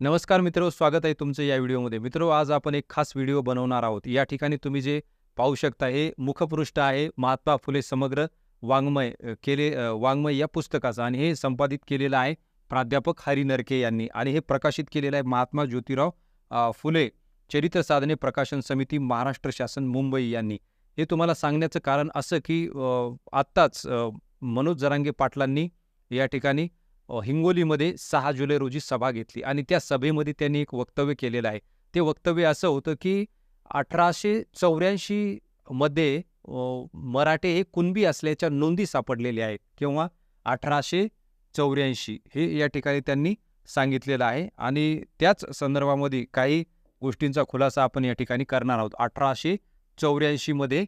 नमस्कार मित्र स्वागत आहे तुमचं या व्हिडिओमध्ये. मित्र आज आपण एक खास व्हिडिओ बनवणार आहोत. या ठिकाणी तुम्ही जे पाहू शकता हे मुखपृष्ठ आहे महात्मा फुले समग्र वाङ्मय केले वाङ्मय या पुस्तकाचं आणि हे संपादित केलेलं आहे प्राध्यापक हरी नरके यांनी आणि हे प्रकाशित केलेलं आहे महात्मा ज्योतिराव फुले चरित्र साधने प्रकाशन समिती महाराष्ट्र शासन मुंबई यांनी. हे तुम्हाला सांगण्याचं कारण असं की आत्ताच मनोज जरांगे पाटलांनी या ठिकाणी हिंगोलीमध्ये सहा जुलै रोजी सभा घेतली आणि त्या सभेमध्ये त्यांनी एक वक्तव्य केलेलं आहे. ते वक्तव्य असं होतं की अठराशे चौऱ्याऐंशी मध्ये मराठे हे कुणबी असल्याच्या नोंदी सापडलेल्या आहेत किंवा अठराशे चौऱ्याऐंशी हे या ठिकाणी त्यांनी सांगितलेलं आहे आणि त्याच संदर्भामध्ये काही गोष्टींचा खुलासा आपण या ठिकाणी करणार आहोत. अठराशे चौऱ्याऐंशीमध्ये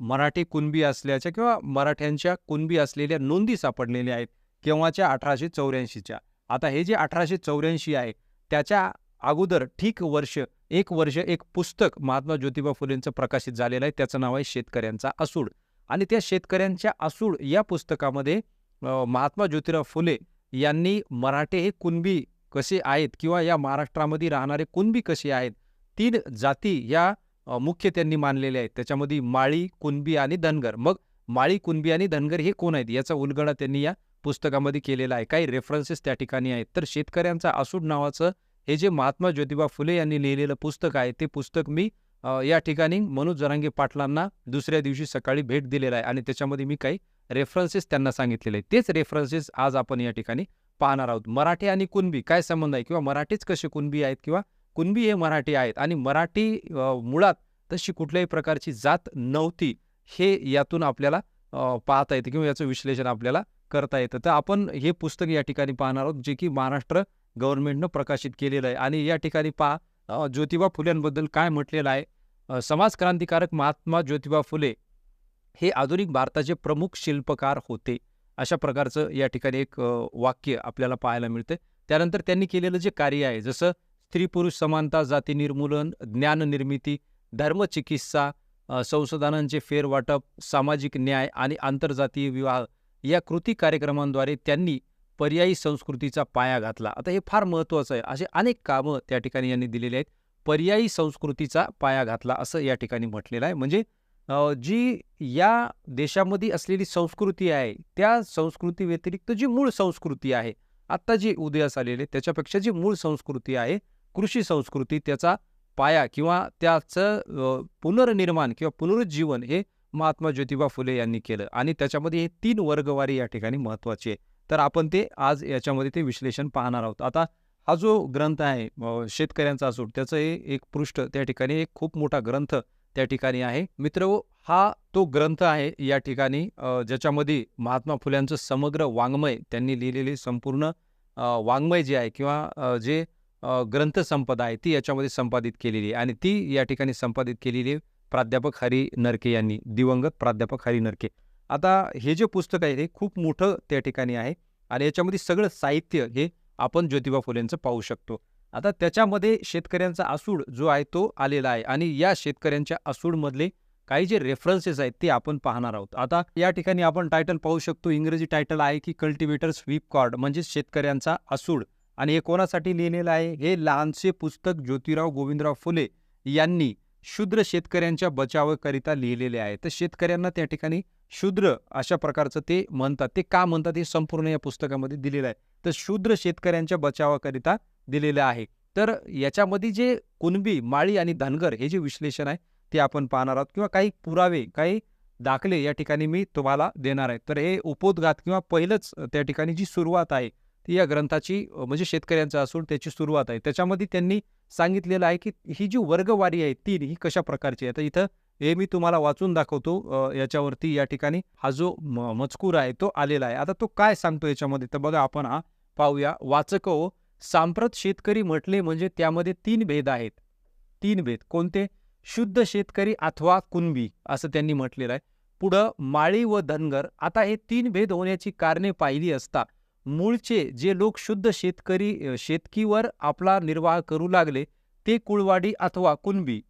मराठी कुणबी असल्याच्या किंवा मराठ्यांच्या कुणबी असलेल्या नोंदी सापडलेल्या आहेत. केव्हाच्या अठराशे चौऱ्याऐंशीच्या आता हे जे अठराशे चौऱ्याऐंशी आहे त्याच्या अगोदर ठीक वर्ष एक वर्ष एक पुस्तक महात्मा ज्योतिबा फुलेंचं प्रकाशित झालेलं आहे. त्याचं नाव आहे शेतकऱ्यांचा असूड. आणि त्या शेतकऱ्यांच्या असूड या पुस्तकामध्ये महात्मा ज्योतिराव फुले यांनी मराठे हे कुणबी कसे आहेत किंवा या महाराष्ट्रामध्ये राहणारे कुणबी कसे आहेत तीन जाती या मुख्य त्यांनी मानलेल्या आहेत. त्याच्यामध्ये माळी कुणबी आणि धनगर. मग माळी कुणबी आणि धनगर हे कोण आहेत? याचा उलगडा त्यांनी या पुस्तकामध्ये केलेला आहे. काही रेफरन्सेस त्या ठिकाणी आहेत. तर शेतकऱ्यांचा आसूड नावाचं हे जे महात्मा ज्योतिबा फुले यांनी लिहिलेलं पुस्तक आहे ते पुस्तक मी या ठिकाणी मनोज जरांगे पाटलांना दुसऱ्या दिवशी सकाळी भेट दिलेला आहे. आणि त्याच्यामध्ये मी काही रेफरन्सेस त्यांना सांगितलेले आहेत. तेच रेफरन्सेस आज आपण या ठिकाणी पाहणार आहोत. मराठी आणि कुणबी काय संबंध आहे? किंवा मराठीच कसे कुणबी आहेत? किंवा कुणबी हे मराठी आहेत? आणि मराठी मुळात तशी कुठल्याही प्रकारची जात नव्हती हे यातून आपल्याला पाहता येते किंवा याचं विश्लेषण आपल्याला करता येतं. तर आपण हे पुस्तक या ठिकाणी पाहणार आहोत जे की महाराष्ट्र गव्हर्नमेंटनं प्रकाशित केलेलं आहे. आणि या ठिकाणी पहा ज्योतिबा फुलेंबद्दल काय म्हटलेलं आहे. समाज क्रांतिकारक महात्मा ज्योतिबा फुले हे आधुनिक भारताचे प्रमुख शिल्पकार होते. अशा प्रकारचं या ठिकाणी एक वाक्य आपल्याला पाहायला मिळते त्यानंतर त्यांनी केलेलं जे कार्य आहे जसं स्त्री पुरुष समानता जाती निर्मूलन ज्ञान निर्मिती धर्मचिकित्सा संशोधनांचे फेरवाटप सामाजिक न्याय आणि आंतरजातीय विवाह या कृती कार्यक्रमांद्वारे त्यांनी पर्यायी संस्कृतीचा पाया घातला. आता हे फार महत्त्वाचं आहे. असे अनेक कामं त्या ठिकाणी यांनी दिलेली आहेत. पर्यायी संस्कृतीचा पाया घातला असं या ठिकाणी म्हटलेलं आहे. म्हणजे जी या देशामध्ये असलेली संस्कृती आहे त्या संस्कृती व्यतिरिक्त जी मूळ संस्कृती आहे आत्ता जी उदयास आलेली त्याच्यापेक्षा जी मूळ संस्कृती आहे कृषी संस्कृती त्याचा पाया किंवा त्याचं पुनर्निर्माण किंवा पुनरुज्जीवन हे महात्मा ज्योतिबा फुले यांनी केलं. आणि त्याच्यामध्ये हे तीन वर्गवारी या ठिकाणी महत्त्वाची आहे तर आपण ते आज याच्यामध्ये ते विश्लेषण पाहणार आहोत. आता हा जो ग्रंथ आहे शेतकऱ्यांचा असूट त्याचं हे एक पृष्ठ त्या ठिकाणी एक खूप मोठा ग्रंथ त्या ठिकाणी आहे. मित्र हा तो ग्रंथ आहे या ठिकाणी ज्याच्यामध्ये महात्मा फुल्यांचं समग्र वाङ्मय त्यांनी लिहिलेली संपूर्ण वाङ्मय जे आहे किंवा जे ग्रंथसंपदा आहे ती याच्यामध्ये संपादित केलेली आहे. आणि ती या ठिकाणी संपादित केलेली आहे. प्राध्यापक हरी नरके यांनी दिवंगत प्राध्यापक हरी नरके. आता हे जे पुस्तक आहे हे खूप मोठं त्या ठिकाणी आहे आणि याच्यामध्ये सगळं साहित्य हे आपण ज्योतिबा फुलेंचं पाहू शकतो. आता त्याच्यामध्ये शेतकऱ्यांचा आसूड जो आहे तो आलेला आहे आणि या शेतकऱ्यांच्या आसूडमधले काही जे रेफरन्सेस आहेत ते आपण पाहणार आहोत. आता या ठिकाणी आपण टायटल पाहू शकतो. इंग्रजी टायटल आहे की कल्टिवेटर स्वीप कॉर्ड म्हणजे शेतकऱ्यांचा आसूड. आणि हे कोणासाठी लिहिलेलं आहे? हे लहानसे पुस्तक ज्योतिराव गोविंदराव फुले यांनी शूद्र शेतकऱ्यांच्या बचावाकरिता लिहिलेले आहे. तर शेतकऱ्यांना त्या ठिकाणी शूद्र अशा प्रकारचं ते म्हणतात. ते का म्हणतात हे संपूर्ण या पुस्तकामध्ये दिलेलं आहे. तर शूद्र शेतकऱ्यांच्या बचावाकरिता दिलेलं आहे. तर याच्यामध्ये जे कुणबी माळी आणि धनगर हे जे विश्लेषण आहे ते आपण पाहणार आहोत. किंवा काही पुरावे काही दाखले या ठिकाणी मी तुम्हाला देणार आहे. तर हे उपोद्घात किंवा पहिलंच त्या ठिकाणी जी सुरुवात आहे ती या ग्रंथाची म्हणजे शेतकऱ्यांचा असून त्याची सुरुवात आहे. त्याच्यामध्ये त्यांनी सांगितलेलं आहे की ही जी वर्गवारी आहे तीन ही कशा प्रकारची आहे? तर इथं हे मी तुम्हाला वाचून दाखवतो. याच्यावरती या ठिकाणी हा जो मजकूर आहे तो आलेला आहे. आता तो काय सांगतो याच्यामध्ये? तर बघा आपण हा पाहूया. वाचक हो सांप्रत शेतकरी म्हटले म्हणजे त्यामध्ये तीन भेद आहेत. तीन भेद. कोणते? शुद्ध शेतकरी अथवा कुणबी असं त्यांनी म्हटलेलं आहे. पुढं माळी व धनगर. आता हे तीन भेद होण्याची कारणे पाहिली असता. मूळचे जे लोक शुद्ध शेतकरी शेतकीवर आपला निर्वाह करू लागले ते कुळवाडी अथवा कुणबी.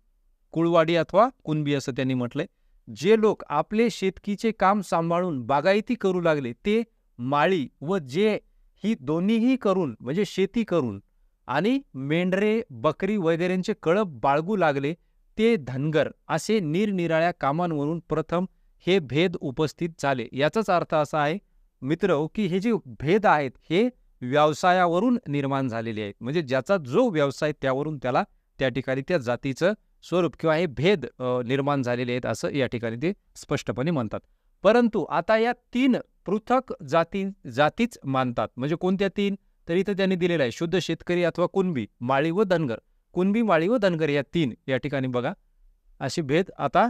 कुळवाडी अथवा कुणबी असं त्यांनी म्हटलंय. जे लोक आपले शेतकीचे काम सांभाळून बागायती करू लागले ते माळी व जे ही दोन्हीही करून म्हणजे शेती करून आणि मेंढरे बकरी वगैरेंचे कळप बाळगू लागले ते धनगर असे निरनिराळ्या कामांवरून प्रथम हे भेद उपस्थित झाले. याचाच अर्थ असा आहे मित्र की हे जे भेद आहेत हे व्यवसायावरून निर्माण झालेले आहेत. म्हणजे ज्याचा जो व्यवसाय त्यावरून त्याला त्या ठिकाणी त्या जातीचं स्वरूप किंवा हे भेद निर्माण झालेले आहेत असं या ठिकाणी ते स्पष्टपणे म्हणतात. परंतु आता या तीन पृथक जाती जातीच मानतात. म्हणजे कोणत्या तीन? तर इथं त्यांनी दिलेलं आहे शुद्ध शेतकरी अथवा कुणबी माळी व धनगर. कुणबी माळी व धनगर या तीन या ठिकाणी बघा. असे भेद आता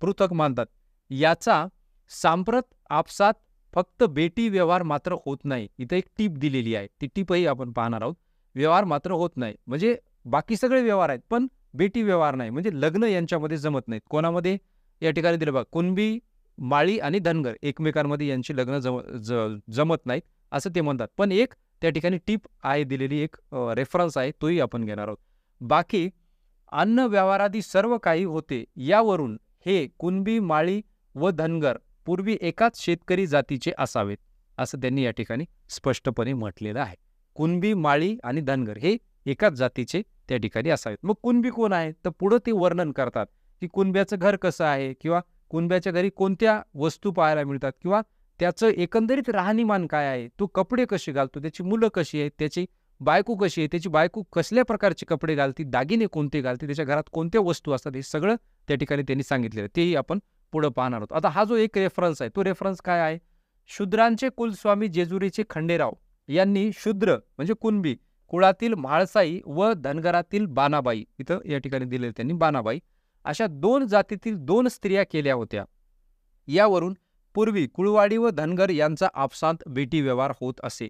पृथक मानतात. याचा सांप्रत आपसात फक्त बेटी व्यवहार मात्र होत नाही. इथं एक टीप दिलेली आहे. ती टीपही आपण पाहणार आहोत. व्यवहार मात्र होत नाही. म्हणजे बाकी सगळे व्यवहार आहेत पण बेटी व्यवहार नाही. म्हणजे लग्न यांच्यामध्ये जमत नाहीत. कोणामध्ये? या ठिकाणी दिलं बघा. कुणबी माळी आणि धनगर एकमेकांमध्ये यांची लग्न जम ज जमत नाहीत असं ते म्हणतात. पण एक त्या ठिकाणी टीप आहे दिलेली एक रेफरन्स आहे. तोही आपण घेणार आहोत. बाकी अन्न व्यवहारादी सर्व काही होते. यावरून हे कुणबी माळी व धनगर पूर्वी एकाच शेतकरी जातीचे असावेत असं त्यांनी या ठिकाणी स्पष्टपणे म्हटलेलं आहे. कुणबी माळी आणि धनगर हे एकाच जातीचे त्या ठिकाणी असावेत. मग कुणबी कोण आहे? तर पुढं ते वर्णन करतात की कुणब्याचं घर कसं आहे किंवा कुणब्याच्या घरी कोणत्या वस्तू पाहायला मिळतात किंवा त्याचं एकंदरीत राहणीमान काय आहे? तो कपडे कसे घालतो? त्याची मुलं कशी आहेत? त्याची बायको कशी आहे? त्याची बायको कसल्या प्रकारचे कपडे घालते? दागिने कोणते घालते? त्याच्या घरात कोणत्या वस्तू असतात? हे सगळं त्या ठिकाणी त्यांनी सांगितलेलं तेही आपण पुढं पाहणार आहोत. आता हा जो एक रेफरन्स आहे तो रेफरन्स काय आहे? शूद्रांचे कुलस्वामी जेजुरीचे खंडेराव यांनी शूद्र म्हणजे कुणबी कुळातील म्हाळसाई व धनगरातील बानाबाई इथं या ठिकाणी दिलेले त्यांनी बानाबाई अशा दोन जातीतील दोन स्त्रिया केल्या होत्या. यावरून पूर्वी कुळवाडी व धनगर यांचा आपसांत बेटी व्यवहार होत असे.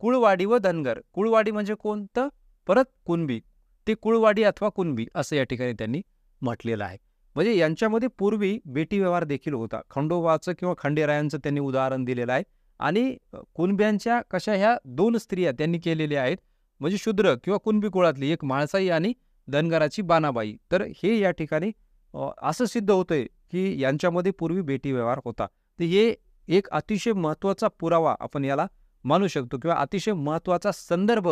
कुळवाडी व धनगर कुळवाडी म्हणजे कोण? तर परत कुणबी ते कुळवाडी अथवा कुणबी असं या ठिकाणी त्यांनी म्हटलेलं आहे. म्हणजे यांच्यामध्ये पूर्वी बेटी व्यवहार देखील होता. खंडोबाचं किंवा खंडेरायांचं त्यांनी उदाहरण दिलेलं आहे. आणि कुणब्यांच्या कशा ह्या दोन स्त्रिया त्यांनी केलेल्या आहेत म्हणजे शूद्र किंवा कुणबी कुळातली एक माळसाई आणि धनगराची बानाबाई तर हे या ठिकाणी असं सिद्ध होतंय की यांच्यामध्ये पूर्वी बेटी व्यवहार होता. तर हे एक अतिशय महत्त्वाचा पुरावा आपण याला मानू शकतो किंवा अतिशय महत्त्वाचा संदर्भ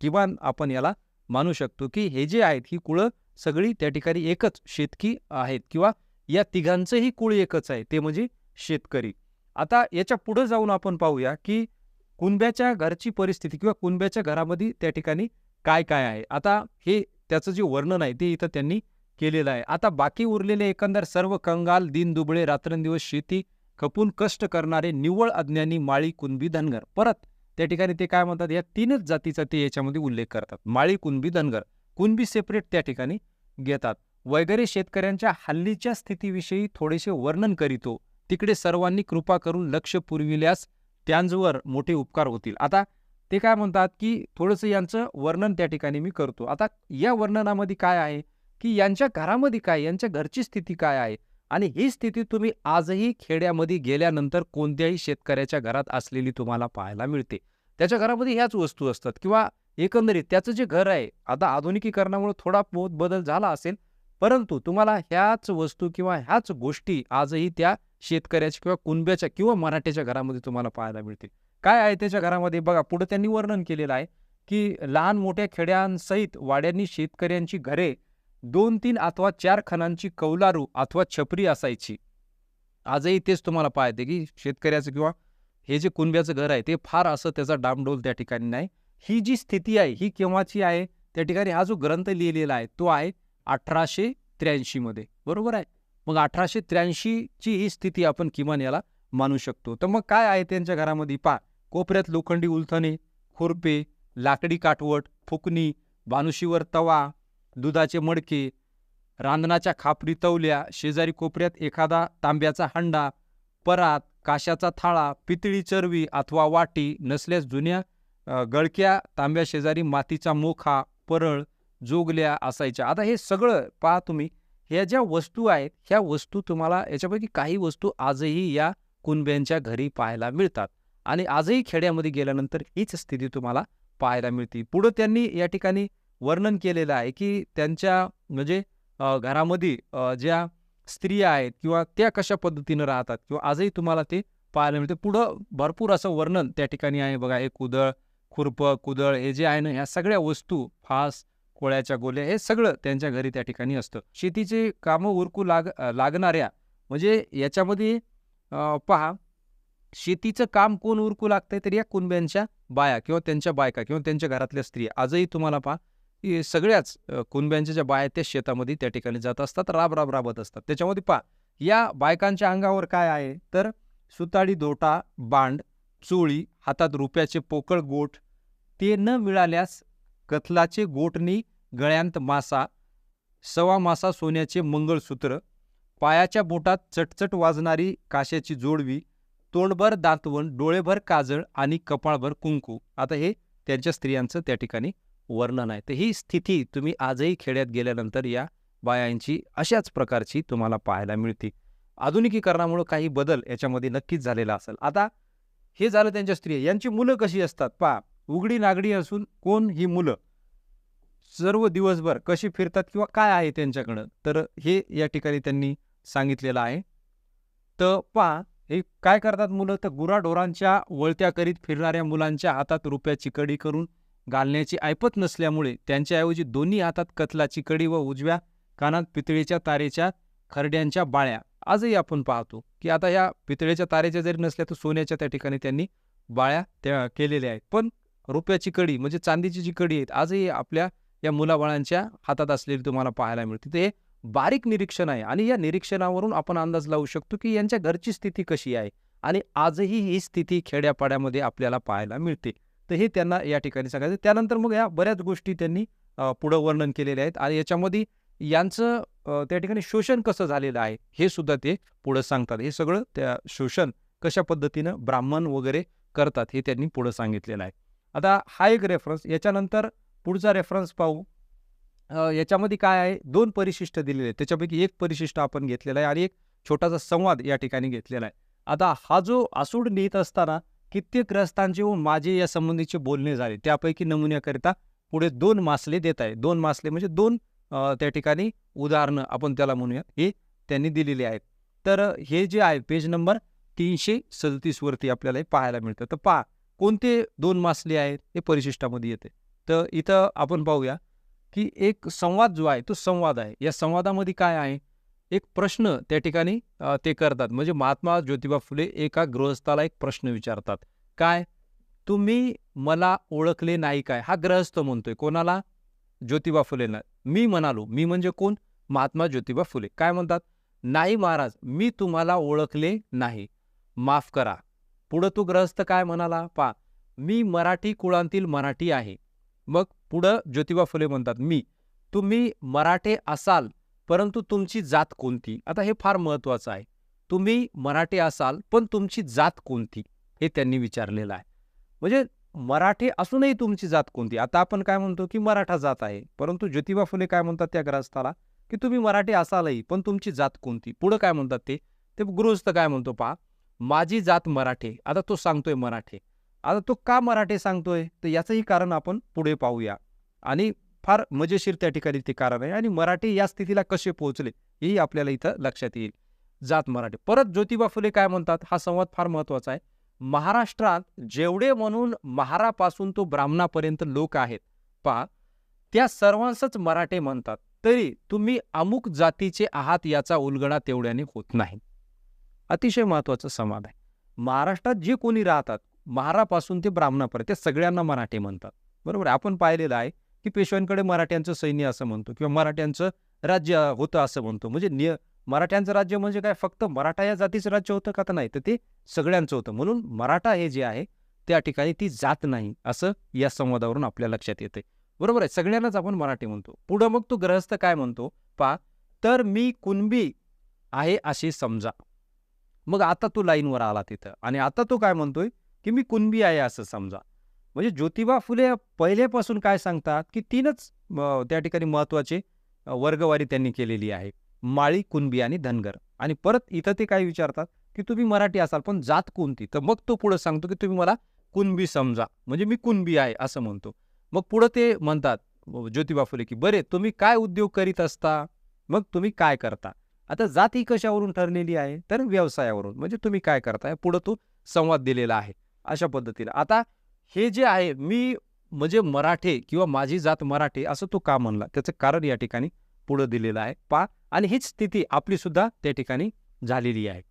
किमान आपण याला मानू शकतो की हे जे आहेत ही कुळं सगळी त्या ठिकाणी एकच शेतकी आहेत किंवा या तिघांचंही कुळ एकच आहे ते म्हणजे शेतकरी. आता याच्या पुढं जाऊन आपण पाहूया की कुंब्याच्या घरची परिस्थिती किंवा कुंब्याच्या घरामध्ये त्या ठिकाणी काय काय आहे. आता हे त्याचं जे वर्णन आहे ते इथं त्यांनी केलेलं आहे. आता बाकी उरलेले एकंदर सर्व कंगाल दिन दुबळे रात्रंदिवस शेती खपून कष्ट करणारे निव्वळ अज्ञानी माळी कुणबी धनगर. परत त्या ठिकाणी ते काय म्हणतात या तीनच जातीचा ते याच्यामध्ये उल्लेख करतात. माळी कुणबी धनगर. कुणबी सेपरेट त्या ठिकाणी घेतात. वगैरे शेतकऱ्यांच्या हल्लीच्या स्थितीविषयी थोडेसे वर्णन करीतो. तिकडे सर्वांनी कृपा करून लक्ष पुरविल्यास त्यांजवर मोठे उपकार होतील. आता ते काय म्हणतात की थोडंसं यांचं वर्णन त्या ठिकाणी मी करतो. आता या वर्णनामध्ये काय आहे? की यांच्या घरामध्ये काय यांच्या घरची स्थिती काय आहे? आणि ही स्थिती तुम्ही आजही खेड्यामध्ये गेल्यानंतर कोणत्याही शेतकऱ्याच्या घरात असलेली तुम्हाला पाहायला मिळते. त्याच्या घरामध्ये ह्याच वस्तू असतात किंवा एकंदरीत त्याचं जे घर आहे आता आधुनिकीकरणामुळे थोडा बहुत बदल झाला असेल परंतु तुम्हाला ह्याच वस्तू किंवा ह्याच गोष्टी आजही त्या शेतकऱ्याच्या किंवा कुणब्याच्या किंवा मराठ्याच्या घरामध्ये तुम्हाला पाहायला मिळतील. काय आहे त्याच्या घरामध्ये? बघा पुढे त्यांनी वर्णन केलेलं आहे की लहान मोठ्या खेड्यांसहित वाड्यांनी शेतकऱ्यांची घरे दोन तीन अथवा चार खणांची कौलारू अथवा छपरी असायची. आजही तेच तुम्हाला पाहते की शेतकऱ्याचं किंवा हे जे कुणब्याचं घर आहे ते फार असं त्याचा डामडोल त्या ठिकाणी नाही. ही जी स्थिती आहे ही केव्हाची आहे? त्या ठिकाणी हा जो ग्रंथ लिहिलेला आहे तो आहे अठराशे त्र्याऐंशीमध्ये बरोबर आहे? मग अठराशे त्र्याऐंशीची ही स्थिती आपण किमान याला मानू शकतो. तर मग काय आहे त्यांच्या घरामध्ये? पा कोपऱ्यात लोखंडी उलथणे खुरपे लाकडी काठवट फुकणी बानुशीवर तवा दुधाचे मडके रांधणाच्या खापरी तवल्या शेजारी कोपऱ्यात एखादा तांब्याचा हंडा परात काशाचा थाळा पितळी चरवी अथवा वाटी नसल्यास जुन्या गळक्या तांब्या शेजारी मातीचा मोखा परळ जोगल्या असायच्या. आता हे सगळं पहा तुम्ही ह्या ज्या वस्तू आहेत ह्या वस्तू तुम्हाला याच्यापैकी काही वस्तू आजही या कुणब्यांच्या घरी पाहायला मिळतात. आणि आजही खेड्यामध्ये गेल्यानंतर हीच स्थिती तुम्हाला पाहायला मिळते. पुढं त्यांनी या ठिकाणी वर्णन केलेलं आहे की त्यांच्या म्हणजे घरामध्ये ज्या स्त्रिया आहेत किंवा त्या कशा पद्धतीनं राहतात किंवा आजही तुम्हाला ते पाहायला मिळते. पुढं भरपूर असं वर्णन त्या ठिकाणी आहे. बघा एक उदळ खुरपं कुदळ हे जे आहे ना ह्या सगळ्या वस्तू फास कोळ्याच्या गोल्या हे सगळं त्यांच्या घरी त्या ठिकाणी असतं. शेतीचे कामं उरकू लाग लागणाऱ्या म्हणजे याच्यामध्ये पहा शेतीचं काम कोण उरकू लागतंय तर या कुणब्यांच्या बाया किंवा त्यांच्या बायका किंवा त्यांच्या घरातल्या स्त्रिया. आजही तुम्हाला पहा की सगळ्याच कुणब्यांच्या ज्या बाया त्या शेतामध्ये त्या ठिकाणी जात असतात राब राब राबत असतात. त्याच्यामध्ये पहा या बायकांच्या अंगावर काय आहे? तर सुताडी दोटा बांड चोळी हातात रुपयाचे पोकळ गोठ ते न मिळाल्यास कथलाचे गोठणी गळ्यांत मासा सवा मासा सोन्याचे मंगळसूत्र पायाच्या बोटात चटचट वाजणारी काश्याची जोडवी तोंडभर दातवण डोळेभर काजळ आणि कपाळभर कुंकू. आता हे त्यांच्या स्त्रियांचं त्या ठिकाणी वर्णन आहे. तर ही स्थिती तुम्ही आजही खेड्यात गेल्यानंतर या बायांची अशाच प्रकारची तुम्हाला पाहायला मिळते. आधुनिकीकरणामुळं काही बदल याच्यामध्ये नक्कीच झालेला असेल. आता हे झालं त्यांच्या स्त्री यांची मुलं कशी असतात? पा उघडी नागडी असून कोण ही मुलं? सर्व दिवसभर कशी फिरतात किंवा काय आहे त्यांच्याकडं? तर हे या ठिकाणी त्यांनी सांगितलेलं आहे. तर पा हे काय करतात मुलं? तर गुराढोरांच्या वळत्या करीत फिरणाऱ्या मुलांच्या हातात रुपयाची कडी करून घालण्याची ऐपत नसल्यामुळे त्यांच्याऐवजी दोन्ही हातात कथलाची कडी व उजव्या कानात पितळीच्या तारेच्या खरड्यांच्या बाळ्या. आजही आपण पाहतो. की आता या पितळेच्या तारेच्या जरी नसल्या तर सोन्याच्या त्या ठिकाणी त्यांनी बाळ्या त्या केलेल्या आहेत. पण रुपयाची कडी म्हणजे चांदीची जी कडी आहेत आजही आपल्या या मुलाबाळांच्या हातात असलेली तुम्हाला पाहायला मिळते. ते बारीक निरीक्षण आहे आणि या निरीक्षणावरून आपण अंदाज लावू शकतो की यांच्या घरची स्थिती कशी आहे आणि आजही ही स्थिती खेड्यापाड्यामध्ये आपल्याला पाहायला मिळते. तर हे त्यांना या ठिकाणी सांगायचं त्यानंतर मग या बऱ्याच गोष्टी त्यांनी पुढं वर्णन केलेल्या आहेत. आणि याच्यामध्ये यांचं त्या ठिकाणी शोषण कसं झालेलं आहे हे सुद्धा ते पुढं सांगतात. हे सगळं त्या शोषण कशा पद्धतीनं ब्राह्मण वगैरे करतात हे त्यांनी पुढं सांगितलेलं आहे. आता हा एक रेफरन्स याच्यानंतर पुढचा रेफरन्स पाहू. याच्यामध्ये काय आहे? दोन परिशिष्ट दिलेले आहेत. त्याच्यापैकी एक परिशिष्ट आपण घेतलेला आहे आणि एक छोटासा संवाद या ठिकाणी घेतलेला आहे. आता हा जो आसूड लिहित असताना कित्येक ग्रस्तांचे व माझे या संबंधीचे बोलणे झाले. त्यापैकी नमुन्याकरिता पुढे दोन मासले देत आहे. दोन मासले म्हणजे दोन त्या ठिकाणी उदाहरणं आपण त्याला म्हणूया हे त्यांनी दिलेली आहेत. तर हे जे आहे पेज नंबर तीनशे सदतीसवरती आपल्याला हे पाहायला मिळतं. तर पहा कोणते दोन मासले आहेत? हे परिशिष्टामध्ये येते. तर इथं आपण पाहूया की एक संवाद जो आहे तो संवाद आहे. या संवादामध्ये काय आहे? एक प्रश्न त्या ठिकाणी ते करतात. म्हणजे महात्मा ज्योतिबा फुले एका गृहस्थाला एक प्रश्न विचारतात. काय? तुम्ही मला ओळखले नाही काय? हा ग्रहस्थ म्हणतोय. कोणाला? ज्योतिबा फुलेंना. मी म्हणालो मी म्हणजे कोण? महात्मा ज्योतिबा फुले. काय म्हणतात? नाही महाराज मी तुम्हाला ओळखले नाही. माफ करा. पुढं तू ग्रहस्थ काय म्हणाला? पा मी मराठी कुळांतील मराठी आहे. मग पुढं ज्योतिबा फुले म्हणतात मी. तुम्ही मराठे असाल परंतु तुमची जात कोणती? आता हे फार महत्त्वाचं आहे. तुम्ही मराठे असाल पण तुमची जात कोणती? हे त्यांनी विचारलेलं आहे. म्हणजे मराठे असूनही तुमची जात कोणती? आता आपण काय म्हणतो की मराठा जात आहे. परंतु ज्योतिबा फुले काय म्हणतात त्या ग्रहस्थाला की तुम्ही मराठी असालही पण तुमची जात कोणती? पुढं काय म्हणतात ते? ते गृहस्थ काय म्हणतो पहा? माझी जात मराठे. आता तो सांगतोय मराठे. आता तो का मराठे सांगतोय? तर याचंही कारण आपण पुढे पाहूया. आणि फार मजेशीर त्या ठिकाणी ते कारण आहे. आणि मराठी या स्थितीला कसे पोहोचले हेही आपल्याला इथं लक्षात येईल. जात मराठी. परत ज्योतिबा फुले काय म्हणतात? हा संवाद फार महत्त्वाचा आहे. महाराष्ट्रात जेवढे म्हणून महारापासून तो ब्राह्मणापर्यंत लोक आहेत पा त्या सर्वांसच मराठे म्हणतात तरी तुम्ही अमुक जातीचे आहात याचा उलगडा तेवढ्याने होत नाही. अतिशय महत्त्वाचा संवाद आहे. महाराष्ट्रात जे कोणी राहतात महारापासून ते ब्राह्मणापर्यंत ते सगळ्यांना मराठे म्हणतात. बरोबर आपण पाहिलेलं आहे की पेशव्यांकडे मराठ्यांचं सैन्य असं म्हणतो किंवा मराठ्यांचं राज्य होतं असं म्हणतो. म्हणजे निय मराठ्यांचं राज्य म्हणजे काय? फक्त मराठा या जातीचं राज्य होतं का तर नाही तर ते सगळ्यांचं होतं. म्हणून मराठा हे जे आहे त्या ठिकाणी ती जात नाही असं या संवादावरून आपल्या लक्षात येते बरोबर आहे सगळ्यांनाच आपण मराठी म्हणतो. पुढं मग तो ग्रहस्थ काय म्हणतो? पा तर मी कुणबी आहे असे समजा. मग आता तो लाईनवर आला तिथं. आणि आता तो काय म्हणतोय? की मी कुणबी आहे असं समजा. म्हणजे ज्योतिबा फुले पहिल्यापासून काय सांगतात? की तीनच त्या ठिकाणी महत्त्वाचे वर्गवारी त्यांनी केलेली आहे. माळी कुणबी आणि धनगर. आणि परत इथं ते काय विचारतात? की तुम्ही मराठी असाल पण जात कोणती? तर मग तो पुढं सांगतो की तुम्ही मला कुणबी समजा. म्हणजे मी कुणबी आहे असं म्हणतो. मग पुढं ते म्हणतात ज्योतिबा फुले की बरे तुम्ही काय उद्योग करीत असता? मग तुम्ही काय करता? आता जात ही कशावरून ठरलेली आहे? तर व्यवसायावरून. म्हणजे तुम्ही काय करताय? पुढं तो संवाद दिलेला आहे अशा पद्धतीला आता हे जे आहे मी म्हणजे मराठे किंवा माझी जात मराठे असं तो का म्हणला? त्याचं कारण या ठिकाणी पुढं दिलेलं आहे. पा आणि हीच स्थिती आपली सुद्धा त्या ठिकाणी झालेली आहे.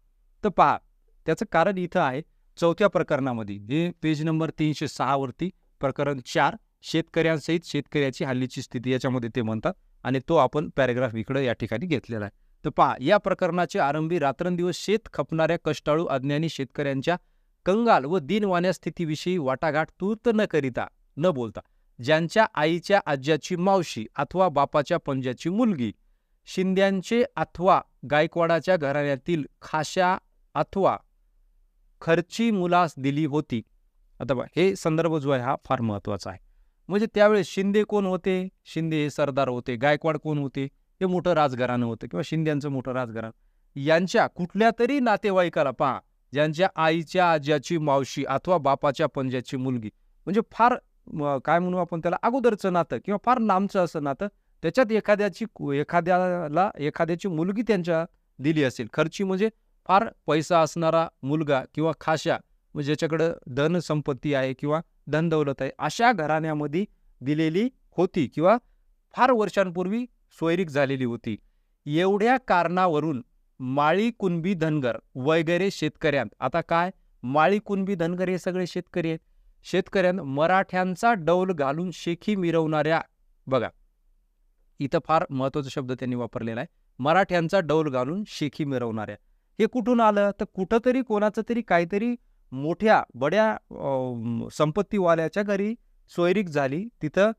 तर पहा. त्याचं कारण इथं आहे. चौथ्या प्रकरणामध्ये हे पेज नंबर तीनशे सहावरती प्रकरण चार शेतकऱ्यांसहित शेतकऱ्याची हल्लीची स्थिती याच्यामध्ये ते म्हणतात आणि तो आपण पॅरेग्राफ इकडं या ठिकाणी घेतलेला आहे. तर पहा. या प्रकरणाचे आरंभी रात्रंदिवस शेत खपणाऱ्या कष्टाळू अज्ञानी शेतकऱ्यांच्या कंगाल व दिनवाण्या स्थितीविषयी वाटाघाट तूर्त न करिता न बोलता ज्यांच्या आईच्या आज्याची मावशी अथवा बापाच्या पंजाची मुलगी शिंद्यांचे अथवा गायकवाडाच्या घराण्यातील खाशा अथवा खर्ची मुलास दिली होती. आता हे संदर्भ जो आहे हा फार महत्त्वाचा आहे. म्हणजे त्यावेळेस शिंदे कोण होते? शिंदे हे सरदार होते गायकवाड कोण होते? हे मोठं राजघराणं होतं किंवा शिंद्यांचं मोठं राजघराणं. यांच्या कुठल्या तरी नातेवाईकाला पहा ज्यांच्या आईच्या आज्याची मावशी अथवा बापाच्या पंजाची मुलगी. म्हणजे फार काय म्हणू आपण त्याला? अगोदरचं नातं किंवा फार लांबचं असं नातं त्याच्यात एखाद्याची एखाद्याला एखाद्याची मुलगी त्यांच्या दिली असेल. खर्ची म्हणजे फार पैसा असणारा मुलगा किंवा खाशा म्हणजे ज्याच्याकडं धनसंपत्ती आहे किंवा धनदौलत आहे अशा घराण्यामध्ये दिलेली होती किंवा फार वर्षांपूर्वी सोयरीक झालेली होती. एवढ्या कारणावरून माळी कुणबी धनगर वगैरे शेतकऱ्यांत आता काय? माळी कुणबी धनगर हे सगळे शेतकरी आहेत. शेतकऱ्यांना मराठ्यांचा डौल घालून शेखी मिरवणाऱ्या बघा इथं फार महत्त्वाचा शब्द त्यांनी वापरलेला आहे. मराठ्यांचा डौल घालून शेखी मिरवणाऱ्या. हे कुठून आलं? तर कुठंतरी कोणाचं तरी काहीतरी मोठ्या बड्या संपत्तीवाल्याच्या घरी सोयरीक झाली. तिथं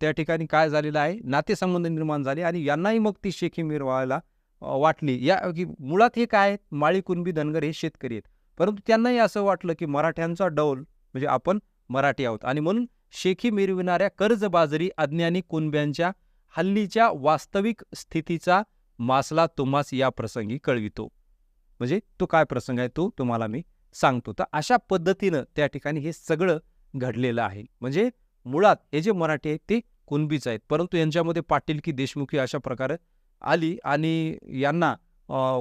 त्या ठिकाणी काय झालेलं आहे? नातेसंबंध निर्माण झाले आणि यांनाही मग ती शेखी मिरवायला वाटली. या की मुळात हे काय आहेत? माळी कुणबी धनगर हे शेतकरी आहेत. परंतु त्यांनाही असं वाटलं की मराठ्यांचा डौल म्हणजे आपण मराठी आहोत. आणि म्हणून शेखी मिरविणाऱ्या कर्जबाजारी अज्ञानी कुणब्यांच्या हल्लीच्या वास्तविक स्थितीचा मासला तुम्हास या प्रसंगी कळवितो. म्हणजे तो काय प्रसंग आहे तो तुम्हाला मी सांगतो. तर अशा पद्धतीनं त्या ठिकाणी हे सगळं घडलेलं आहे. म्हणजे मुळात हे जे मराठी आहेत ते कुणबीच आहेत. परंतु यांच्यामध्ये पाटील की देशमुखी अशा प्रकारे आली आणि यांना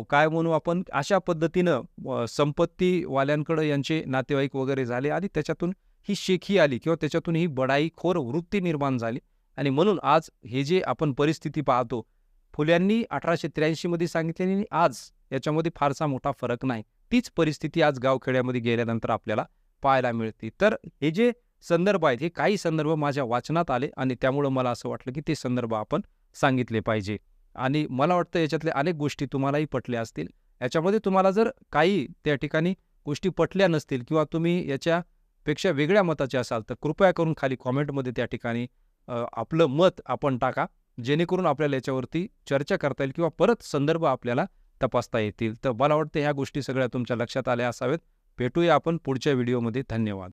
काय म्हणू आपण? अशा पद्धतीनं संपत्तीवाल्यांकडं यांचे नातेवाईक वगैरे झाले आणि त्याच्यातून ही शेखी आली किंवा त्याच्यातून ही बडाईखोर वृत्ती निर्माण झाली. आणि म्हणून आज हे जे आपण परिस्थिती पाहतो फुल्यांनी अठराशे त्र्याऐंशीमध्ये सांगितलेली आणि आज याच्यामध्ये फारसा मोठा फरक नाही. तीच परिस्थिती आज गावखेड्यामध्ये गेल्यानंतर आपल्याला पाहायला मिळते. तर हे जे संदर्भ आहेत हे काही संदर्भ माझ्या वाचनात आले आणि त्यामुळं मला असं वाटलं की ते संदर्भ आपण सांगितले पाहिजे. आणि मला वाटतं याच्यातल्या अनेक गोष्टी तुम्हालाही पटल्या असतील. याच्यामध्ये तुम्हाला जर काही त्या ठिकाणी गोष्टी पटल्या नसतील किंवा तुम्ही याच्यापेक्षा वेगळ्या मताचे असाल तर कृपया करून खाली कॉमेंटमध्ये त्या ठिकाणी आपलं मत आपण टाका जेणेकरून आपल्याला याच्यावरती चर्चा करता येईल किंवा परत संदर्भ आपल्याला तपासता येतील. तर मला वाटतं ह्या गोष्टी सगळ्या तुमच्या लक्षात आल्या असावेत. भेटूया आपण पुढच्या व्हिडिओमध्ये. धन्यवाद.